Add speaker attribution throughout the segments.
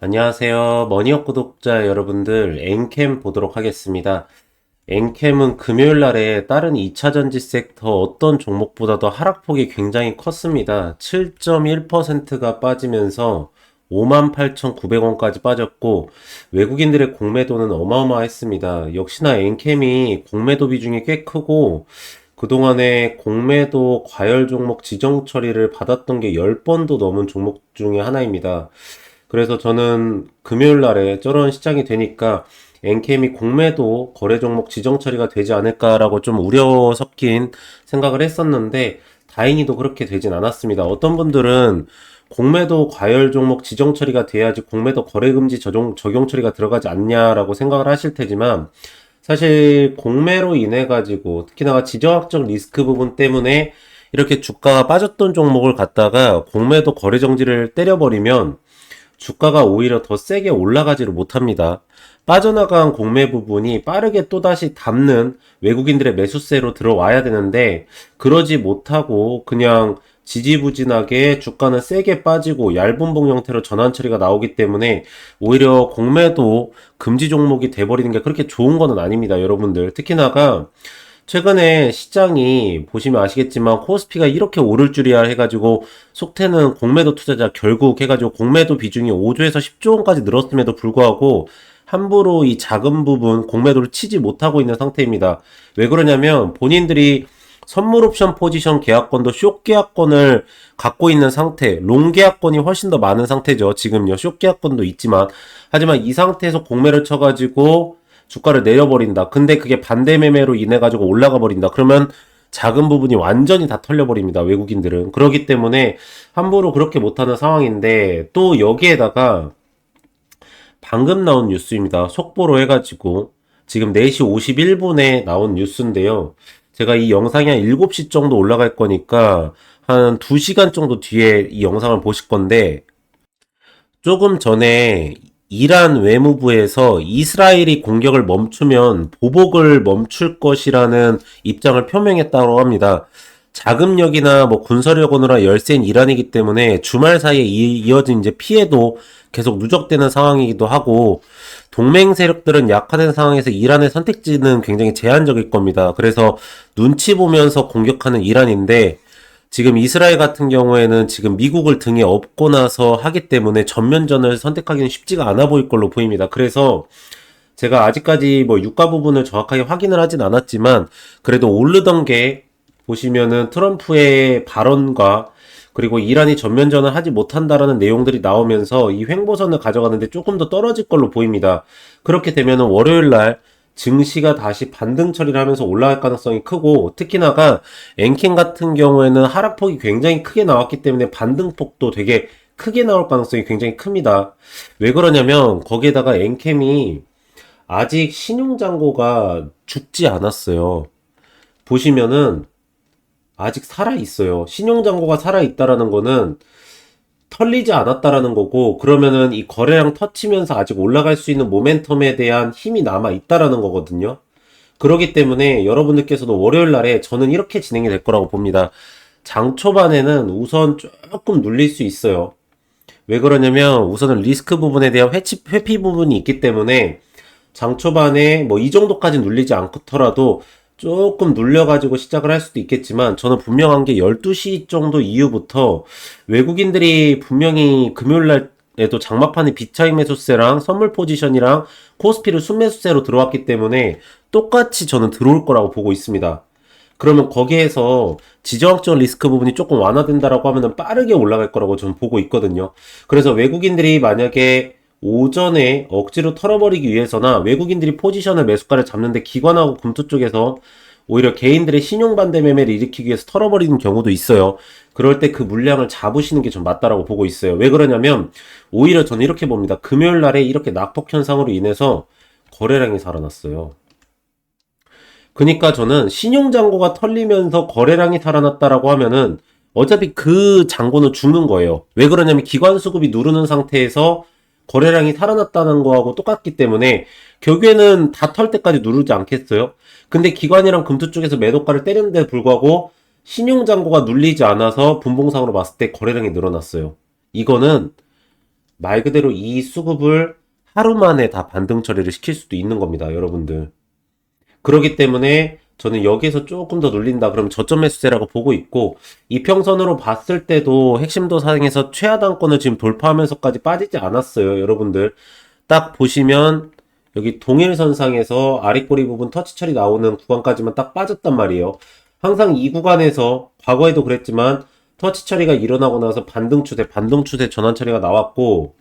Speaker 1: 안녕하세요. 머니업 구독자 여러분들, 엔캠 보도록 하겠습니다. 엔캠은 금요일 날에 다른 2차 전지 섹터 어떤 종목보다도 하락폭이 굉장히 컸습니다. 7.1%가 빠지면서 58,900원까지 빠졌고 외국인들의 공매도는 어마어마했습니다. 역시나 엔캠이 공매도 비중이 꽤 크고 그동안에 공매도 과열 종목 지정 처리를 받았던 게 10번도 넘은 종목 중에 하나입니다. 그래서 저는 금요일 날에 저런 시장이 되니까 엔캠이 공매도 거래 종목 지정 처리가 되지 않을까라고 좀 우려 섞인 생각을 했었는데 다행히도 그렇게 되진 않았습니다. 어떤 분들은 공매도 과열 종목 지정 처리가 돼야지 공매도 거래 금지 적용, 적용 처리가 들어가지 않냐라고 생각을 하실 테지만 사실 공매로 인해 가지고 특히나 지정학적 리스크 부분 때문에 이렇게 주가가 빠졌던 종목을 갖다가 공매도 거래 정지를 때려버리면 주가가 오히려 더 세게 올라가지를 못합니다. 빠져나간 공매 부분이 빠르게 또다시 담는 외국인들의 매수세로 들어와야 되는데 그러지 못하고 그냥 지지부진하게 주가는 세게 빠지고 얇은 봉 형태로 전환 처리가 나오기 때문에 오히려 공매도 금지 종목이 돼버리는 게 그렇게 좋은 거는 아닙니다, 여러분들. 특히나가 최근에 시장이 보시면 아시겠지만 코스피가 이렇게 오를 줄이야 해가지고 속태는 공매도 투자자 결국 해가지고 공매도 비중이 5조에서 10조 원까지 늘었음에도 불구하고 함부로 이 작은 부분 공매도를 치지 못하고 있는 상태입니다. 왜 그러냐면 본인들이 선물 옵션 포지션 계약권도 숏 계약권을 갖고 있는 상태, 롱 계약권이 훨씬 더 많은 상태죠. 지금요. 숏 계약권도 있지만 하지만 이 상태에서 공매를 쳐가지고 주가를 내려버린다. 근데 그게 반대 매매로 인해 가지고 올라가 버린다. 그러면 작은 부분이 완전히 다 털려버립니다. 외국인들은. 그렇기 때문에 함부로 그렇게 못하는 상황인데 또 여기에다가 방금 나온 뉴스입니다. 속보로 해가지고 지금 4시 51분에 나온 뉴스인데요. 제가 이 영상이 한 7시 정도 올라갈 거니까 한 2시간 정도 뒤에 이 영상을 보실 건데 조금 전에 이란 외무부에서 이스라엘이 공격을 멈추면 보복을 멈출 것이라는 입장을 표명했다고 합니다. 자금력이나 뭐 군사력으로 열세인 이란이기 때문에 주말 사이에 이어진 이제 피해도 계속 누적되는 상황이기도 하고 동맹 세력들은 약화된 상황에서 이란의 선택지는 굉장히 제한적일 겁니다. 그래서 눈치 보면서 공격하는 이란인데 지금 이스라엘 같은 경우에는 지금 미국을 등에 업고 나서 하기 때문에 전면전을 선택하기는 쉽지가 않아 보일 걸로 보입니다. 그래서 제가 아직까지 뭐 유가 부분을 정확하게 확인을 하진 않았지만 그래도 오르던 게 보시면은 트럼프의 발언과 그리고 이란이 전면전을 하지 못한다라는 내용들이 나오면서 이 횡보선을 가져가는데 조금 더 떨어질 걸로 보입니다. 그렇게 되면은 월요일 날 증시가 다시 반등 처리를 하면서 올라갈 가능성이 크고 특히나가 엔킨 같은 경우에는 하락폭이 굉장히 크게 나왔기 때문에 반등폭도 되게 크게 나올 가능성이 굉장히 큽니다. 왜 그러냐면 거기에다가 엔캠이 아직 신용장고가 죽지 않았어요. 보시면은 아직 살아 있어요. 신용장고가 살아 있다라는 거는 털리지 않았다라는 거고 그러면은 이 거래량 터치면서 아직 올라갈 수 있는 모멘텀에 대한 힘이 남아 있다라는 거거든요. 그러기 때문에 여러분들께서도 월요일 날에 저는 이렇게 진행이 될 거라고 봅니다. 장 초반에는 우선 조금 눌릴 수 있어요. 왜 그러냐면 우선은 리스크 부분에 대한 회치, 회피 부분이 있기 때문에 장 초반에 뭐 이 정도까지 눌리지 않더라도 조금 눌려가지고 시작을 할 수도 있겠지만 저는 분명한 게 12시 정도 이후부터 외국인들이 분명히 금요일 날 에도 장마판에 비차익 매수세랑 선물 포지션이랑 코스피를 순매수세로 들어왔기 때문에 똑같이 저는 들어올 거라고 보고 있습니다. 그러면 거기에서 지정학적 리스크 부분이 조금 완화된다라고 하면 빠르게 올라갈 거라고 저는 보고 있거든요. 그래서 외국인들이 만약에 오전에 억지로 털어버리기 위해서나 외국인들이 포지션을 매수가를 잡는데 기관하고 금투 쪽에서 오히려 개인들의 신용 반대 매매를 일으키기 위해서 털어버리는 경우도 있어요. 그럴 때 그 물량을 잡으시는 게 좀 맞다라고 보고 있어요. 왜 그러냐면 오히려 저는 이렇게 봅니다. 금요일 날에 이렇게 낙폭 현상으로 인해서 거래량이 살아났어요. 그니까 저는 신용 잔고가 털리면서 거래량이 살아났다라고 하면은 어차피 그 잔고는 죽는 거예요. 왜 그러냐면 기관 수급이 누르는 상태에서 거래량이 살아났다는 거하고 똑같기 때문에 결국에는 다 털 때까지 누르지 않겠어요? 근데 기관이랑 금투 쪽에서 매도가를 때리는데 불구하고 신용장고가 눌리지 않아서 분봉상으로 봤을 때 거래량이 늘어났어요. 이거는 말 그대로 이 수급을 하루 만에 다 반등 처리를 시킬 수도 있는 겁니다, 여러분들. 그렇기 때문에 저는 여기서 조금 더 눌린다 그러면 저점 매수세라고 보고 있고 이평선으로 봤을 때도 핵심도 사항에서 최하단권을 지금 돌파하면서까지 빠지지 않았어요 여러분들. 딱 보시면 여기 동일선상에서 아랫꼬리 부분 터치 처리 나오는 구간까지만 딱 빠졌단 말이에요. 항상 이 구간에서 과거에도 그랬지만 터치 처리가 일어나고 나서 반등 추세 반등 추세 전환 처리가 나왔고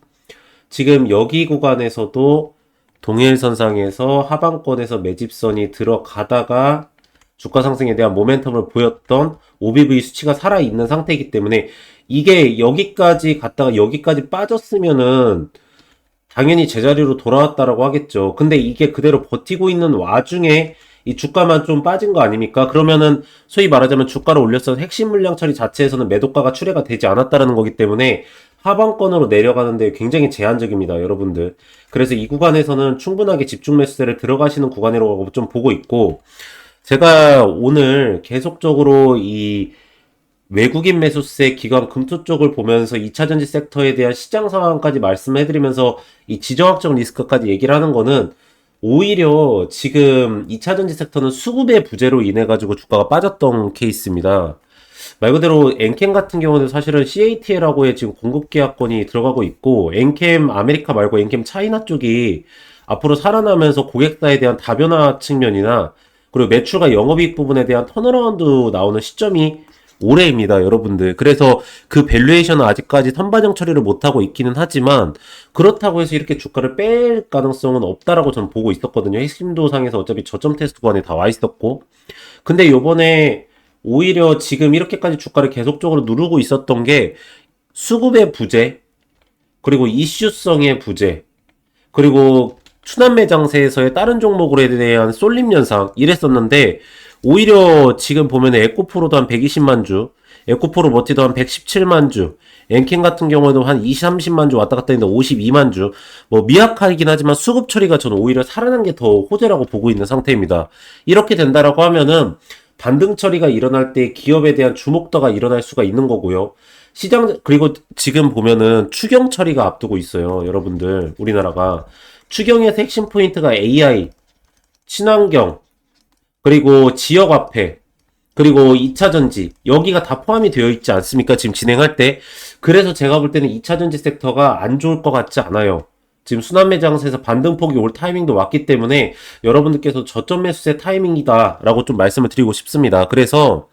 Speaker 1: 지금 여기 구간에서도 동일선상에서 하방권에서 매집선이 들어가다가 주가 상승에 대한 모멘텀을 보였던 OBV 수치가 살아있는 상태이기 때문에 이게 여기까지 갔다가 여기까지 빠졌으면은 당연히 제자리로 돌아왔다라고 하겠죠. 근데 이게 그대로 버티고 있는 와중에 이 주가만 좀 빠진 거 아닙니까? 그러면은 소위 말하자면 주가를 올렸어 핵심 물량 처리 자체에서는 매도가가 출회가 되지 않았다라는 거기 때문에 하방권으로 내려가는데 굉장히 제한적입니다, 여러분들. 그래서 이 구간에서는 충분하게 집중 매수세를 들어가시는 구간이라고 좀 보고 있고, 제가 오늘 계속적으로 이 외국인 매수세 기관 금투 쪽을 보면서 2차전지 섹터에 대한 시장 상황까지 말씀해드리면서 이 지정학적 리스크까지 얘기를 하는 거는 오히려 지금 2차전지 섹터는 수급의 부재로 인해 가지고 주가가 빠졌던 케이스입니다. 말 그대로 엔캠 같은 경우는 사실은 CATL하고의 지금 공급 계약권이 들어가고 있고 엔캠 아메리카 말고 엔캠 차이나 쪽이 앞으로 살아나면서 고객사에 대한 다변화 측면이나 그리고 매출과 영업이익 부분에 대한 턴어라운드 나오는 시점이 올해입니다, 여러분들. 그래서 그 밸류에이션은 아직까지 선반영 처리를 못하고 있기는 하지만 그렇다고 해서 이렇게 주가를 뺄 가능성은 없다라고 저는 보고 있었거든요. 핵심도 상에서 어차피 저점 테스트 구간에 다 와 있었고. 근데 요번에 오히려 지금 이렇게까지 주가를 계속적으로 누르고 있었던 게 수급의 부재, 그리고 이슈성의 부재, 그리고 추남 매 장세에서의 다른 종목으로 대한 쏠림 현상 이랬었는데 오히려 지금 보면 에코프로도 한 120만 주, 에코프로 머티도 한 117만 주, 엔킨 같은 경우에도 한 20, 30만 주 왔다 갔다 했는데 52만 주. 뭐 미약하긴 하지만 수급 처리가 저는 오히려 살아난 게 더 호재라고 보고 있는 상태입니다. 이렇게 된다라고 하면은 반등 처리가 일어날 때 기업에 대한 주목도가 일어날 수가 있는 거고요. 시장 그리고 지금 보면은 추경 처리가 앞두고 있어요. 여러분들 우리나라가 추경에서 핵심 포인트가 AI, 친환경, 그리고 지역 화폐, 그리고 2차 전지 여기가 다 포함이 되어 있지 않습니까? 지금 진행할 때. 그래서 제가 볼 때는 2차 전지 섹터가 안 좋을 것 같지 않아요. 지금 순환 매장세에서 반등폭이 올 타이밍도 왔기 때문에 여러분들께서 저점 매수세 타이밍이다 라고 좀 말씀을 드리고 싶습니다. 그래서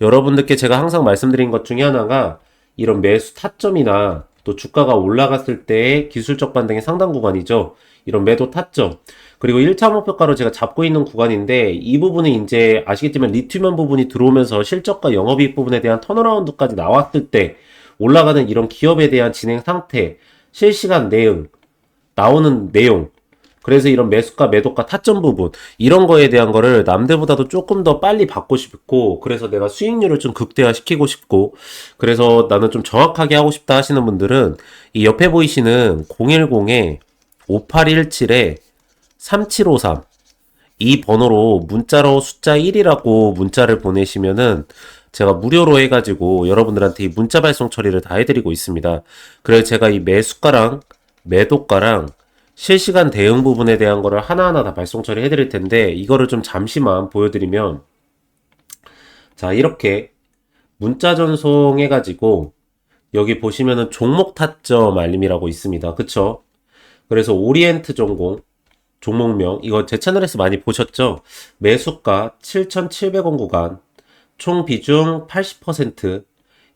Speaker 1: 여러분들께 제가 항상 말씀드린 것 중에 하나가 이런 매수 타점이나 또 주가가 올라갔을 때의 기술적 반등의 상당 구간이죠. 이런 매도 타점. 그리고 1차 목표가로 제가 잡고 있는 구간인데 이 부분이 이제 아시겠지만 리튬원 부분이 들어오면서 실적과 영업이익 부분에 대한 턴어라운드까지 나왔을 때 올라가는 이런 기업에 대한 진행 상태, 실시간 내용, 나오는 내용, 그래서 이런 매수가, 매도가, 타점 부분, 이런 거에 대한 거를 남들보다도 조금 더 빨리 받고 싶고, 그래서 내가 수익률을 좀 극대화시키고 싶고, 그래서 나는 좀 정확하게 하고 싶다 하시는 분들은, 이 옆에 보이시는 010에 5817에 3753, 이 번호로 문자로 숫자 1이라고 문자를 보내시면은 제가 무료로 해가지고 여러분들한테 이 문자 발송 처리를 다 해드리고 있습니다. 그래서 제가 이 매수가랑 매도가랑 실시간 대응 부분에 대한 거를 하나하나 다 발송 처리해 드릴 텐데 이거를 좀 잠시만 보여드리면 자 이렇게 문자 전송해 가지고 여기 보시면은 종목 타점 알림이라고 있습니다. 그쵸? 그래서 오리엔트 전공 종목명 이거 제 채널에서 많이 보셨죠? 매수가 7,700원 구간 총 비중 80%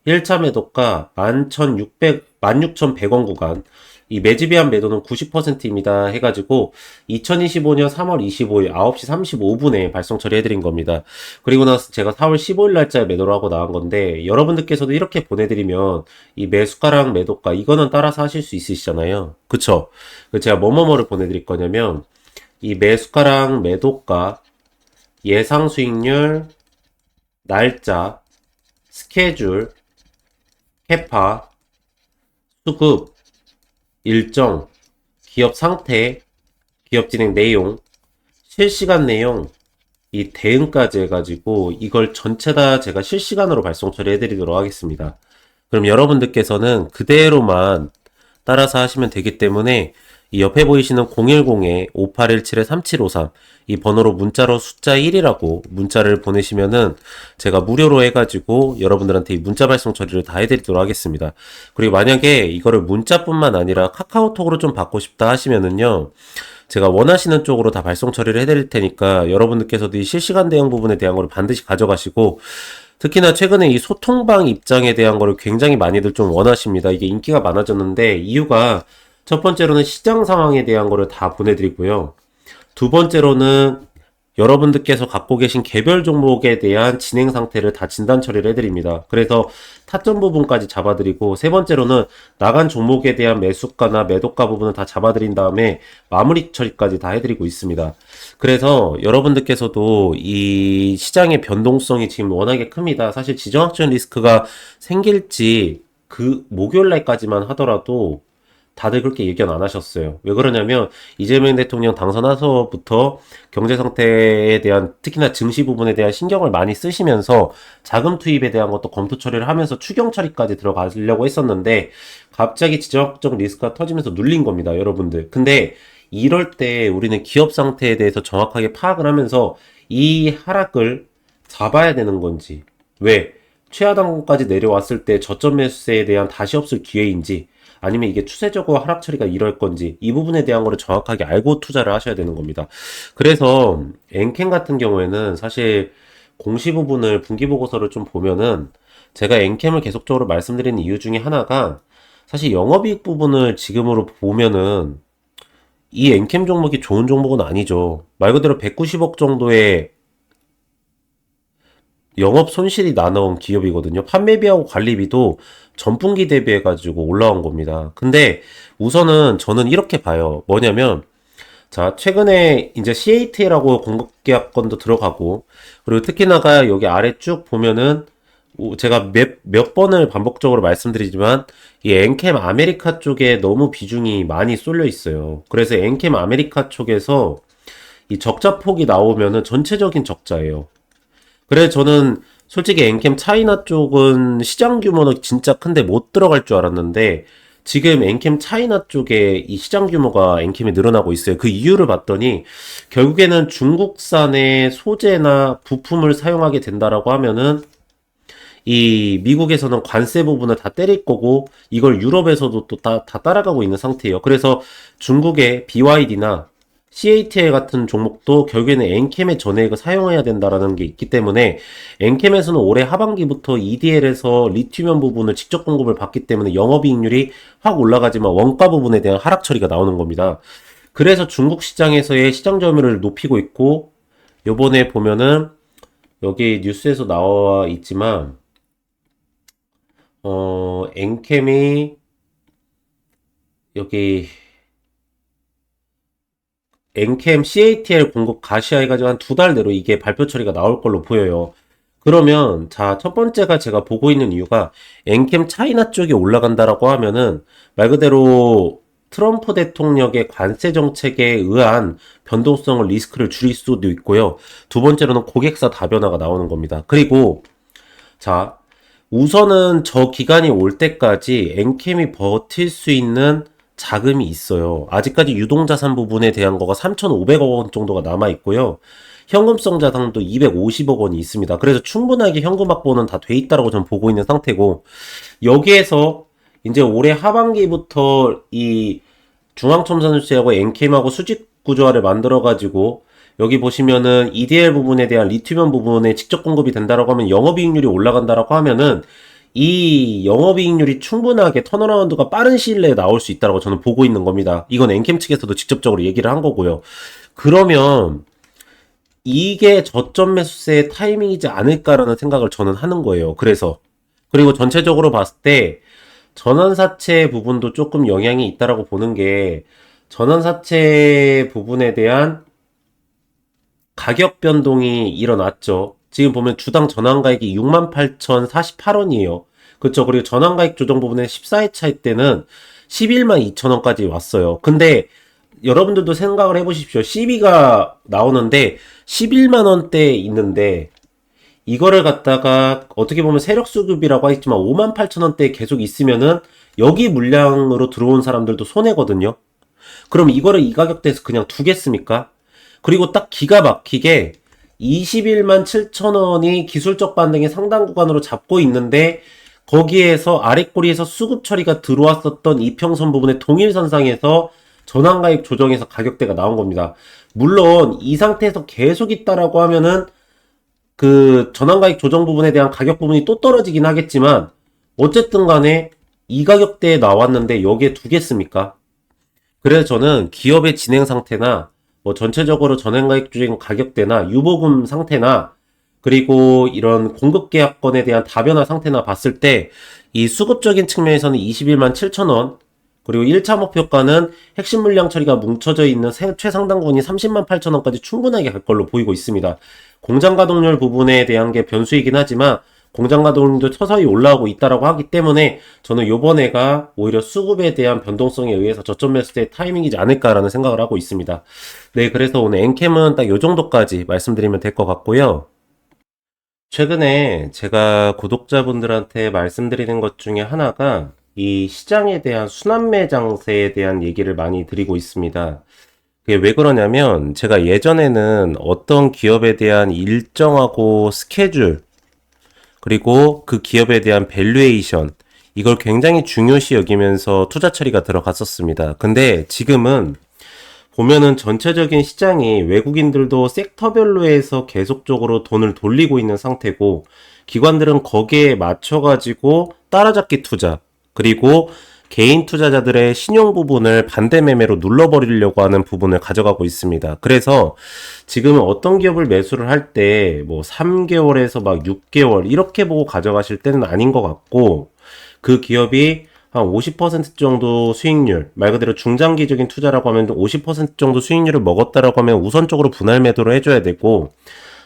Speaker 1: 1차 매도가 11,600, 16,100원 구간 이 매집이한 매도는 90%입니다. 해가지고 2025년 3월 25일 9시 35분에 발송 처리해드린 겁니다. 그리고 나서 제가 4월 15일 날짜에 매도를 하고 나온 건데 여러분들께서도 이렇게 보내드리면 이 매수가랑 매도가 이거는 따라서 하실 수 있으시잖아요. 그쵸? 제가 뭐뭐뭐를 보내드릴 거냐면 이 매수가랑 매도가 예상 수익률 날짜 스케줄 캐파 수급 일정, 기업 상태, 기업 진행 내용, 실시간 내용, 이 대응까지 해가지고 이걸 전체 다 제가 실시간으로 발송 처리해 드리도록 하겠습니다. 그럼 여러분들께서는 그대로만 따라서 하시면 되기 때문에 이 옆에 보이시는 010-5817-3753 이 번호로 문자로 숫자 1이라고 문자를 보내시면은 제가 무료로 해가지고 여러분들한테 이 문자 발송 처리를 다 해드리도록 하겠습니다. 그리고 만약에 이거를 문자뿐만 아니라 카카오톡으로 좀 받고 싶다 하시면은요. 제가 원하시는 쪽으로 다 발송 처리를 해드릴 테니까 여러분들께서도 이 실시간 대응 부분에 대한 거를 반드시 가져가시고 특히나 최근에 이 소통방 입장에 대한 거를 굉장히 많이들 좀 원하십니다. 이게 인기가 많아졌는데 이유가 첫 번째로는 시장 상황에 대한 거를 다 보내드리고요. 두 번째로는 여러분들께서 갖고 계신 개별 종목에 대한 진행 상태를 다 진단 처리를 해드립니다. 그래서 타점 부분까지 잡아드리고 세 번째로는 나간 종목에 대한 매수가나 매도가 부분을 다 잡아드린 다음에 마무리 처리까지 다 해드리고 있습니다. 그래서 여러분들께서도 이 시장의 변동성이 지금 워낙에 큽니다. 사실 지정학적 리스크가 생길지 그 목요일 날까지만 하더라도 다들 그렇게 예견 안 하셨어요. 왜 그러냐면 이재명 대통령 당선해서부터 경제 상태에 대한 특히나 증시 부분에 대한 신경을 많이 쓰시면서 자금 투입에 대한 것도 검토 처리를 하면서 추경 처리까지 들어가려고 했었는데 갑자기 지정학적 리스크가 터지면서 눌린 겁니다, 여러분들. 근데 이럴 때 우리는 기업 상태에 대해서 정확하게 파악을 하면서 이 하락을 잡아야 되는 건지 왜 최하단권까지 내려왔을 때 저점 매수세에 대한 다시 없을 기회인지 아니면 이게 추세적으로 하락 처리가 이럴 건지 이 부분에 대한 거를 정확하게 알고 투자를 하셔야 되는 겁니다. 그래서 엔캔 같은 경우에는 사실 공시 부분을 분기 보고서를 좀 보면은 제가 엔캠을 계속적으로 말씀드리는 이유 중에 하나가 사실 영업이익 부분을 지금으로 보면은 이 엔캠 종목이 좋은 종목은 아니죠. 말 그대로 190억 정도의 영업 손실이 나눠온 기업이거든요. 판매비하고 관리비도 전분기 대비해 가지고 올라온 겁니다. 근데 우선은 저는 이렇게 봐요. 뭐냐면, 자, 최근에 이제 CAT라고 공급계약건도 들어가고, 그리고 특히나가 여기 아래 쭉 보면은, 제가 몇, 몇 번을 반복적으로 말씀드리지만, 이 엔캠 아메리카 쪽에 너무 비중이 많이 쏠려 있어요. 그래서 엔캠 아메리카 쪽에서 이 적자 폭이 나오면은 전체적인 적자예요. 그래 저는 솔직히 엔캠 차이나 쪽은 시장 규모는 진짜 큰데 못 들어갈 줄 알았는데 지금 엔캠 차이나 쪽에 이 시장 규모가 엔캠이 늘어나고 있어요. 그 이유를 봤더니 결국에는 중국산의 소재나 부품을 사용하게 된다라고 하면은 이 미국에서는 관세 부분을 다 때릴 거고 이걸 유럽에서도 또 다 다 따라가고 있는 상태예요. 그래서 중국의 BYD나 CATL 같은 종목도 결국에는 엔캠의 전액을 사용해야 된다라는 게 있기 때문에 엔캠에서는 올해 하반기부터 EDL에서 리튬이온 부분을 직접 공급을 받기 때문에 영업이익률이 확 올라가지만 원가 부분에 대한 하락 처리가 나오는 겁니다. 그래서 중국 시장에서의 시장 점유율을 높이고 있고 요번에 보면은 여기 뉴스에서 나와 있지만 어 엔캠이 여기 엔캠 CATL 공급 가시화 해가지고 한 두 달 내로 이게 발표 처리가 나올 걸로 보여요. 그러면 자 첫 번째가 제가 보고 있는 이유가 엔캠 차이나 쪽이 올라간다라고 하면은 말 그대로 트럼프 대통령의 관세 정책에 의한 변동성을 리스크를 줄일 수도 있고요. 두 번째로는 고객사 다변화가 나오는 겁니다. 그리고 자 우선은 저 기간이 올 때까지 엔캠이 버틸 수 있는 자금이 있어요. 아직까지 유동자산 부분에 대한 거가 3,500억 원 정도가 남아 있고요. 현금성 자산도 250억 원이 있습니다. 그래서 충분하게 현금 확보는 다 돼 있다라고 저는 보고 있는 상태고 여기에서 이제 올해 하반기부터 이 중앙첨단수체하고 엔캠하고 수직 구조화를 만들어 가지고 여기 보시면은 EDL 부분에 대한 리튬이온 부분에 직접 공급이 된다라고 하면 영업이익률이 올라간다라고 하면은 이 영업이익률이 충분하게 턴어라운드가 빠른 시일 내에 나올 수 있다고 저는 보고 있는 겁니다. 이건 엔캠 측에서도 직접적으로 얘기를 한 거고요. 그러면 이게 저점 매수세의 타이밍이지 않을까라는 생각을 저는 하는 거예요. 그래서 그리고 전체적으로 봤을 때 전환사채 부분도 조금 영향이 있다라고 보는 게 전환사채 부분에 대한 가격 변동이 일어났죠. 지금 보면 주당 전환가액이 68,048원이에요. 그렇죠. 그리고 전환가액 조정 부분에 14회 차이 때는 11만 2천원까지 왔어요. 근데 여러분들도 생각을 해보십시오. 12가 나오는데 11만원대 있는데 이거를 갖다가 어떻게 보면 세력 수급이라고 하겠지만 5만 8천 원대에 계속 있으면은 여기 물량으로 들어온 사람들도 손해거든요. 그럼 이거를 이 가격대에서 그냥 두겠습니까? 그리고 딱 기가 막히게 21만 7천 원이 기술적 반등의 상당 구간으로 잡고 있는데 거기에서 아랫꼬리에서 수급 처리가 들어왔었던 이평선 부분의 동일선상에서 전환가액 조정해서 가격대가 나온 겁니다. 물론 이 상태에서 계속 있다라고 하면은 그 전환가액 조정 부분에 대한 가격 부분이 또 떨어지긴 하겠지만 어쨌든 간에 이 가격대에 나왔는데 여기에 두겠습니까? 그래서 저는 기업의 진행 상태나 뭐 전체적으로 전환가액 조정 가격대나 유보금 상태나 그리고 이런 공급 계약권에 대한 다변화 상태나 봤을 때 이 수급적인 측면에서는 21만 7천 원 그리고 1차 목표가는 핵심 물량 처리가 뭉쳐져 있는 최상단군이 30만 8천 원까지 충분하게 갈 걸로 보이고 있습니다. 공장 가동률 부분에 대한 게 변수이긴 하지만 공장 가동률도 서서히 올라오고 있다라고 하기 때문에 저는 요번에가 오히려 수급에 대한 변동성에 의해서 저점 매수의 타이밍이지 않을까라는 생각을 하고 있습니다. 네, 그래서 오늘 엔캠은 딱 요 정도까지 말씀드리면 될 것 같고요. 최근에 제가 구독자분들한테 말씀드리는 것 중에 하나가 이 시장에 대한 순환매 장세에 대한 얘기를 많이 드리고 있습니다. 그게 왜 그러냐면 제가 예전에는 어떤 기업에 대한 일정하고 스케줄 그리고 그 기업에 대한 밸류에이션 이걸 굉장히 중요시 여기면서 투자 처리가 들어갔었습니다. 근데 지금은 보면은 전체적인 시장이 외국인들도 섹터별로 해서 계속적으로 돈을 돌리고 있는 상태고 기관들은 거기에 맞춰 가지고 따라잡기 투자 그리고 개인 투자자들의 신용 부분을 반대 매매로 눌러버리려고 하는 부분을 가져가고 있습니다. 그래서 지금은 어떤 기업을 매수를 할 때 뭐 3개월에서 막 6개월 이렇게 보고 가져가실 때는 아닌 것 같고 그 기업이 한 50% 정도 수익률, 말 그대로 중장기적인 투자라고 하면 50% 정도 수익률을 먹었다라고 하면 우선적으로 분할 매도를 해줘야 되고,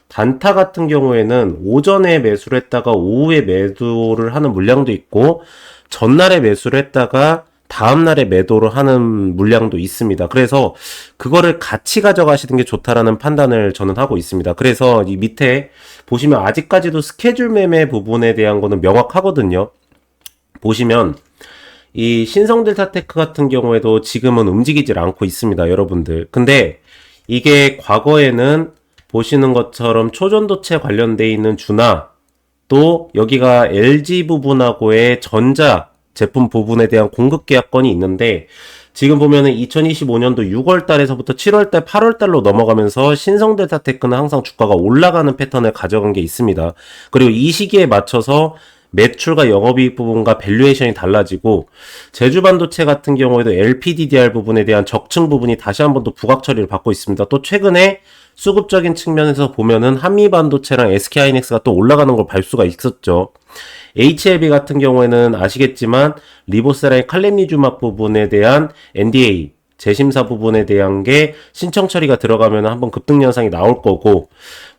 Speaker 1: 단타 같은 경우에는 오전에 매수를 했다가 오후에 매도를 하는 물량도 있고, 전날에 매수를 했다가 다음날에 매도를 하는 물량도 있습니다. 그래서 그거를 같이 가져가시는 게 좋다라는 판단을 저는 하고 있습니다. 그래서 이 밑에 보시면 아직까지도 스케줄 매매 부분에 대한 거는 명확하거든요. 보시면 이 신성델타테크 같은 경우에도 지금은 움직이질 않고 있습니다, 여러분들. 근데 이게 과거에는 보시는 것처럼 초전도체 관련돼 있는 주나 또 여기가 LG 부분하고의 전자 제품 부분에 대한 공급 계약권이 있는데 지금 보면은 2025년도 6월 달에서부터 7월 달, 8월 달로 넘어가면서 신성 델타 테크는 항상 주가가 올라가는 패턴을 가져간 게 있습니다. 그리고 이 시기에 맞춰서 매출과 영업이익 부분과 밸류에이션이 달라지고 제주 반도체 같은 경우에도 LPDDR 부분에 대한 적층 부분이 다시 한번더 부각 처리를 받고 있습니다. 또 최근에 수급적인 측면에서 보면은 한미 반도체랑 SK 하이닉스가 또 올라가는 걸 볼 수가 있었죠. HLB 같은 경우에는 아시겠지만 리보세라의 칼렌니주막 부분에 대한 NDA 재심사 부분에 대한 게 신청 처리가 들어가면 한번 급등 현상이 나올 거고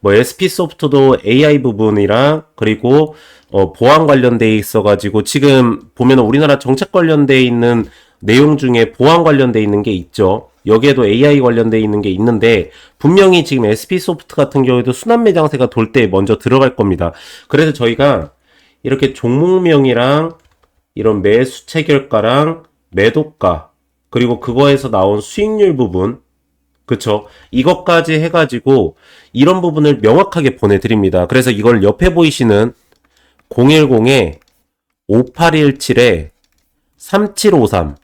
Speaker 1: 뭐 SP 소프트도 AI 부분이랑 그리고 어, 보안 관련돼 있어 가지고 지금 보면 우리나라 정책 관련돼 있는 내용 중에 보안 관련돼 있는 게 있죠. 여기에도 AI 관련돼 있는 게 있는데 분명히 지금 SP 소프트 같은 경우에도 순환 매장세가 돌 때 먼저 들어갈 겁니다. 그래서 저희가 이렇게 종목명이랑 이런 매수 체결가랑 매도가 그리고 그거에서 나온 수익률 부분 그쵸 이것까지 해가지고 이런 부분을 명확하게 보내드립니다. 그래서 이걸 옆에 보이시는 010에 5817에 3753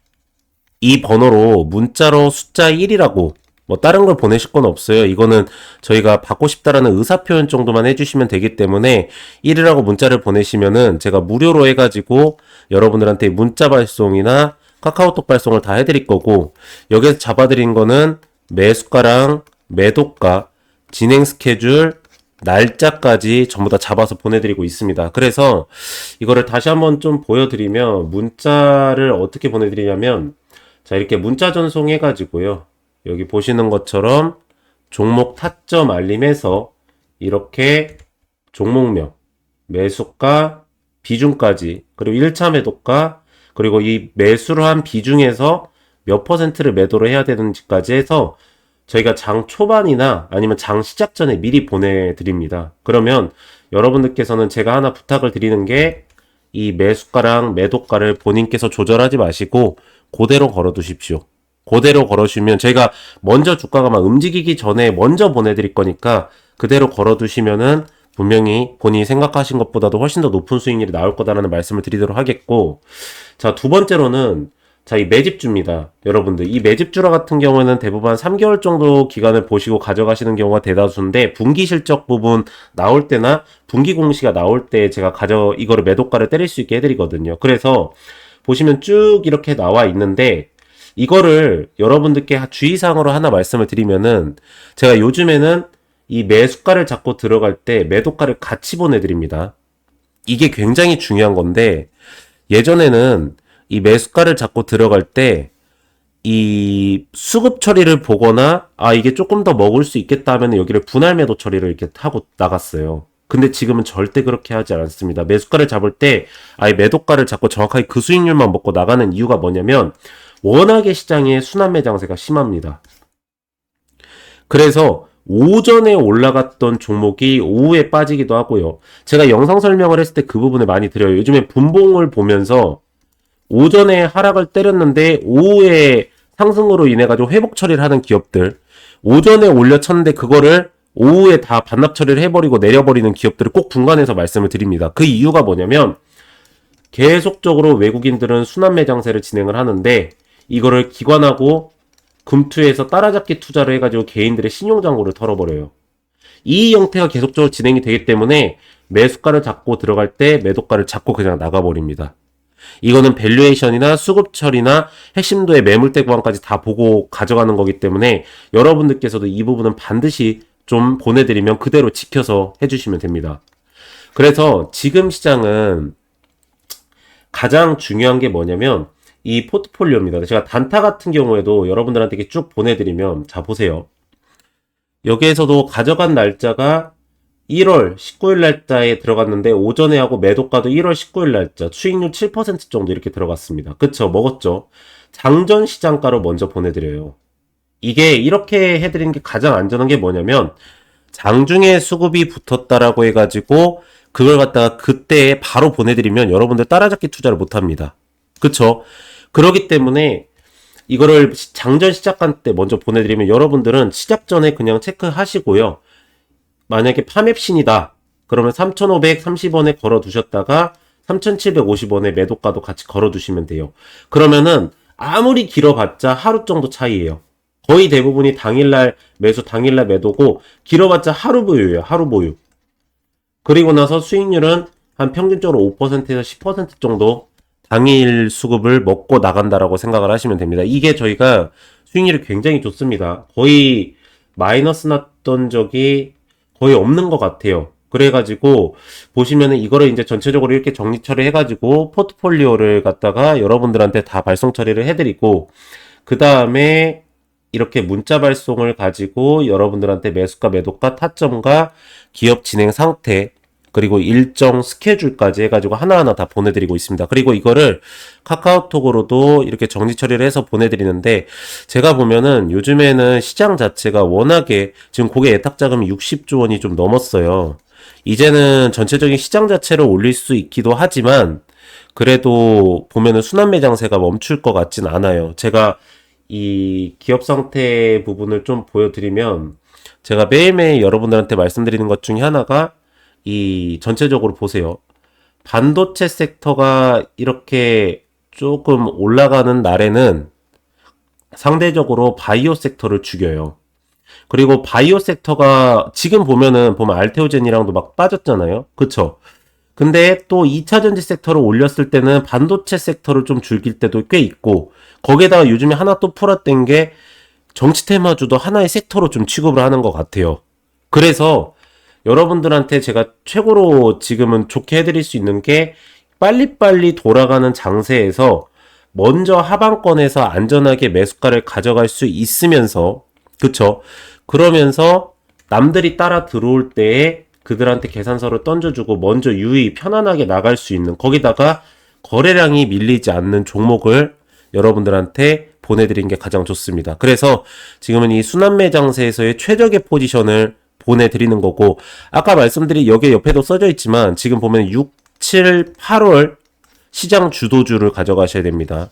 Speaker 1: 이 번호로 문자로 숫자 1이라고 뭐 다른 걸 보내실 건 없어요. 이거는 저희가 받고 싶다라는 의사 표현 정도만 해주시면 되기 때문에 1이라고 문자를 보내시면은 제가 무료로 해가지고 여러분들한테 문자 발송이나 카카오톡 발송을 다 해드릴 거고 여기서 잡아드린 거는 매수가랑 매도가 진행 스케줄 날짜까지 전부 다 잡아서 보내드리고 있습니다. 그래서 이거를 다시 한번 좀 보여드리면 문자를 어떻게 보내드리냐면 자 이렇게 문자 전송해 가지고요. 여기 보시는 것처럼 종목 타점 알림해서 이렇게 종목명 매수가 비중까지 그리고 1차 매도가 그리고 이 매수를 한 비중에서 몇 퍼센트를 매도를 해야 되는지까지 해서 저희가 장 초반이나 아니면 장 시작 전에 미리 보내드립니다. 그러면 여러분들께서는 제가 하나 부탁을 드리는 게 이 매수가랑 매도가를 본인께서 조절하지 마시고 그대로 걸어 두십시오. 그대로 걸어주시면 저희가 먼저 주가가 막 움직이기 전에 먼저 보내드릴 거니까 그대로 걸어 두시면은 분명히 본인이 생각하신 것보다도 훨씬 더 높은 수익률이 나올 거다라는 말씀을 드리도록 하겠고 자 두 번째로는 자, 이 매집주입니다. 여러분들. 이 매집주라 같은 경우에는 대부분 한 3개월 정도 기간을 보시고 가져가시는 경우가 대다수인데, 분기 실적 부분 나올 때나 분기 공시가 나올 때 제가 가져, 이거를 매도가를 때릴 수 있게 해드리거든요. 그래서 보시면 쭉 이렇게 나와 있는데, 이거를 여러분들께 주의사항으로 하나 말씀을 드리면은, 제가 요즘에는 이 매수가를 잡고 들어갈 때 매도가를 같이 보내드립니다. 이게 굉장히 중요한 건데, 예전에는 이 매수가를 잡고 들어갈 때 이 수급 처리를 보거나 아 이게 조금 더 먹을 수 있겠다 하면 여기를 분할 매도 처리를 이렇게 하고 나갔어요. 근데 지금은 절대 그렇게 하지 않습니다. 매수가를 잡을 때 아예 매도가를 잡고 정확하게 그 수익률만 먹고 나가는 이유가 뭐냐면 워낙에 시장에 순환매 장세가 심합니다. 그래서 오전에 올라갔던 종목이 오후에 빠지기도 하고요. 제가 영상 설명을 했을 때 그 부분을 많이 드려요. 요즘에 분봉을 보면서 오전에 하락을 때렸는데 오후에 상승으로 인해 가지고 회복 처리를 하는 기업들 오전에 올려쳤는데 그거를 오후에 다 반납 처리를 해버리고 내려버리는 기업들을 꼭 분간해서 말씀을 드립니다. 그 이유가 뭐냐면 계속적으로 외국인들은 순환 매 장세를 진행을 하는데 이거를 기관하고 금투에서 따라잡기 투자를 해가지고 개인들의 신용장고를 털어버려요. 이 형태가 계속적으로 진행이 되기 때문에 매수가를 잡고 들어갈 때 매도가를 잡고 그냥 나가버립니다. 이거는 밸류에이션이나 수급 처리나 핵심도의 매물대 구간까지 다 보고 가져가는 거기 때문에 여러분들께서도 이 부분은 반드시 좀 보내드리면 그대로 지켜서 해주시면 됩니다. 그래서 지금 시장은 가장 중요한 게 뭐냐면 이 포트폴리오입니다. 제가 단타 같은 경우에도 여러분들한테 쭉 보내드리면 자 보세요. 여기에서도 가져간 날짜가 1월 19일 날짜에 들어갔는데 오전에 하고 매도가도 1월 19일 날짜 수익률 7% 정도 이렇게 들어갔습니다. 그쵸? 먹었죠? 장전 시장가로 먼저 보내드려요. 이게 이렇게 해드리는 게 가장 안전한 게 뭐냐면 장중에 수급이 붙었다라고 해가지고 그걸 갖다가 그때 바로 보내드리면 여러분들 따라잡기 투자를 못합니다. 그쵸? 그러기 때문에 이거를 장전 시작한 때 먼저 보내드리면 여러분들은 시작 전에 그냥 체크하시고요. 만약에 파맵신이다. 그러면 3,530원에 걸어 두셨다가 3,750원에 매도가도 같이 걸어 두시면 돼요. 그러면은 아무리 길어봤자 하루 정도 차이예요. 거의 대부분이 당일날 매수 당일날 매도고 길어봤자 하루 보유예요. 하루 보유. 그리고 나서 수익률은 한 평균적으로 5%에서 10% 정도 당일 수급을 먹고 나간다라고 생각을 하시면 됩니다. 이게 저희가 수익률이 굉장히 좋습니다. 거의 마이너스 났던 적이 거의 없는 것 같아요. 그래가지고 보시면은 이거를 이제 전체적으로 이렇게 정리 처리해가지고 포트폴리오를 갖다가 여러분들한테 다 발송 처리를 해드리고 그 다음에 이렇게 문자 발송을 가지고 여러분들한테 매수가 매도가 타점과 기업 진행 상태 그리고 일정 스케줄까지 해가지고 하나하나 다 보내드리고 있습니다. 그리고 이거를 카카오톡으로도 이렇게 정리 처리를 해서 보내드리는데 제가 보면은 요즘에는 시장 자체가 워낙에 지금 고객 예탁 자금이 60조 원이 좀 넘었어요. 이제는 전체적인 시장 자체를 올릴 수 있기도 하지만 그래도 보면은 순환 매장세가 멈출 것 같진 않아요. 제가 이 기업 상태 부분을 좀 보여드리면 제가 매일매일 여러분들한테 말씀드리는 것 중에 하나가 이 전체적으로 보세요. 반도체 섹터가 이렇게 조금 올라가는 날에는 상대적으로 바이오 섹터를 죽여요. 그리고 바이오 섹터가 지금 보면은 보면 알테오젠이랑도 막 빠졌잖아요. 그쵸? 근데 또 2차 전지 섹터를 올렸을 때는 반도체 섹터를 좀 줄길 때도 꽤 있고 거기에다가 요즘에 하나 또 풀었던 게 정치 테마주도 하나의 섹터로 좀 취급을 하는 것 같아요. 그래서 여러분들한테 제가 최고로 지금은 좋게 해드릴 수 있는 게 빨리빨리 돌아가는 장세에서 먼저 하방권에서 안전하게 매수가를 가져갈 수 있으면서 그쵸? 그러면서 남들이 따라 들어올 때에 그들한테 계산서를 던져주고 먼저 유의 편안하게 나갈 수 있는 거기다가 거래량이 밀리지 않는 종목을 여러분들한테 보내드린 게 가장 좋습니다. 그래서 지금은 이 순환매 장세에서의 최적의 포지션을 보내드리는 거고, 아까 말씀드린 여기에 옆에도 써져 있지만, 지금 보면 6, 7, 8월 시장 주도주를 가져가셔야 됩니다.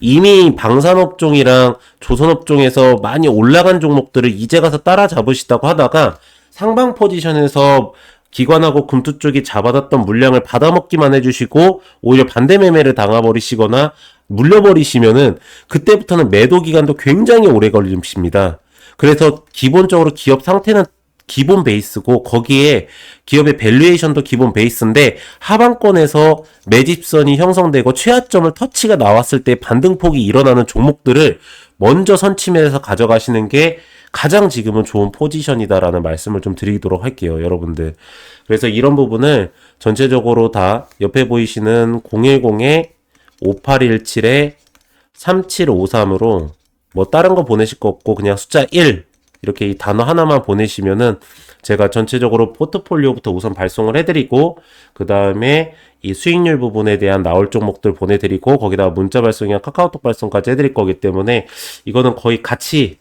Speaker 1: 이미 방산업종이랑 조선업종에서 많이 올라간 종목들을 이제 가서 따라잡으시다고 하다가 상방 포지션에서 기관하고 금투 쪽이 잡아놨던 물량을 받아먹기만 해주시고 오히려 반대 매매를 당해버리시거나 물려버리시면은 그때부터는 매도 기간도 굉장히 오래 걸리십니다. 그래서 기본적으로 기업 상태는 기본 베이스고 거기에 기업의 밸류에이션도 기본 베이스인데 하방권에서 매집선이 형성되고 최하점을 터치가 나왔을 때 반등폭이 일어나는 종목들을 먼저 선침해서 가져가시는 게 가장 지금은 좋은 포지션이다라는 말씀을 좀 드리도록 할게요, 여러분들. 그래서 이런 부분을 전체적으로 다 옆에 보이시는 010에 5817에 3753으로 뭐 다른 거 보내실 거 없고 그냥 숫자 1 이렇게 이 단어 하나만 보내시면은 제가 전체적으로 포트폴리오부터 우선 발송을 해드리고 그 다음에 이 수익률 부분에 대한 나올 종목들 보내드리고 거기다가 문자 발송이나 카카오톡 발송까지 해드릴 거기 때문에 이거는 거의 같이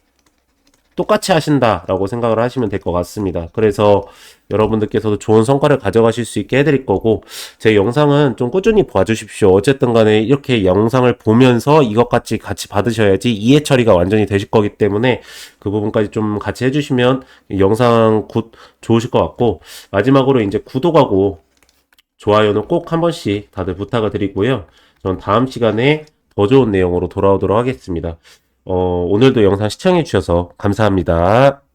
Speaker 1: 똑같이 하신다라고 생각을 하시면 될 것 같습니다. 그래서 여러분들께서도 좋은 성과를 가져가실 수 있게 해드릴 거고 제 영상은 좀 꾸준히 봐주십시오. 어쨌든 간에 이렇게 영상을 보면서 이것같이 같이 받으셔야지 이해 처리가 완전히 되실 거기 때문에 그 부분까지 좀 같이 해주시면 영상 굿 좋으실 것 같고 마지막으로 이제 구독하고 좋아요는 꼭 한 번씩 다들 부탁을 드리고요. 전 다음 시간에 더 좋은 내용으로 돌아오도록 하겠습니다. 어, 오늘도 영상 시청해 주셔서 감사합니다.